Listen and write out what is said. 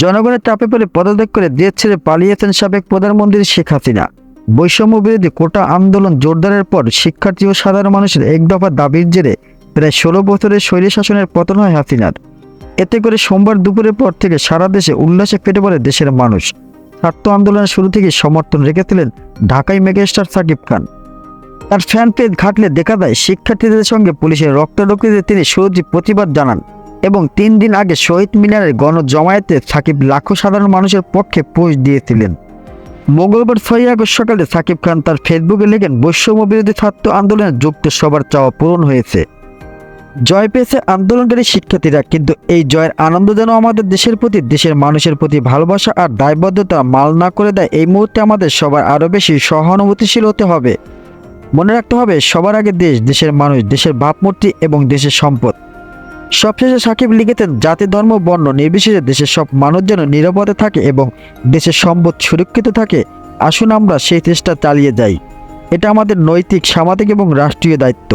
জনগণের চাপে পড়ে পদত্যাগ করে দেশ ছেড়ে পালিয়েছেন সাবেক প্রধানমন্ত্রী শেখ হাসিনা। বৈষম্য বিরোধী কোটা আন্দোলন জোরদারের পর শিক্ষার্থী ও সাধারণ মানুষের এক দফা দাবির জেরে প্রায় ষোলো বছরের শৈলী শাসনের পতন হয় হাসিনার। এতে করে সোমবার দুপুরের পর থেকে সারা দেশে উল্লাসে ফেটে পড়ে দেশের মানুষ। ছাত্র আন্দোলনের শুরু থেকে সমর্থন রেখেছিলেন ঢাকাই মেগাস্টার সাকিব খান। তার ফ্যান পেজ ঘাটলে দেখা যায় শিক্ষার্থীদের সঙ্গে পুলিশের রক্তরক্তিতে তিনি সহজে প্রতিবাদ জানান। এবং তিন দিন আগে শহীদ মিনারের গণজমায়েতে সাকিব লাখো সাধারণ মানুষের পক্ষে পোস্ট দিয়েছিলেন। মঙ্গলবার ছয় আগস্ট সকালে সাকিব খান তার ফেসবুকে লেখেন বৈষম্য বিরোধী ছাত্র আন্দোলনে যুক্ত সবার চাওয়া পূরণ হয়েছে। জয় পেয়েছে আন্দোলনকারী শিক্ষার্থীরা, কিন্তু এই জয়ের আনন্দ যেন আমাদের দেশের প্রতি, দেশের মানুষের প্রতি ভালোবাসা আর দায়বদ্ধতা মাল না করে দেয়, এই মুহূর্তে আমাদের সবার আরও বেশি সহানুভূতিশীল হতে হবে। মনে রাখতে হবে, সবার আগে দেশ, দেশের মানুষ, দেশের ভাবমূর্তি এবং দেশের সম্পদ। সবশেষে সাকিব লিখেছেন জাতি, ধর্ম, বর্ণ নির্বিশেষে দেশের সব মানুষ যেন নিরাপদে থাকে এবং দেশের সম্পদ সুরক্ষিত থাকে, আসুন আমরা সেই চেষ্টা চালিয়ে যাই। এটা আমাদের নৈতিক, সামাজিক এবং রাষ্ট্রীয় দায়িত্ব।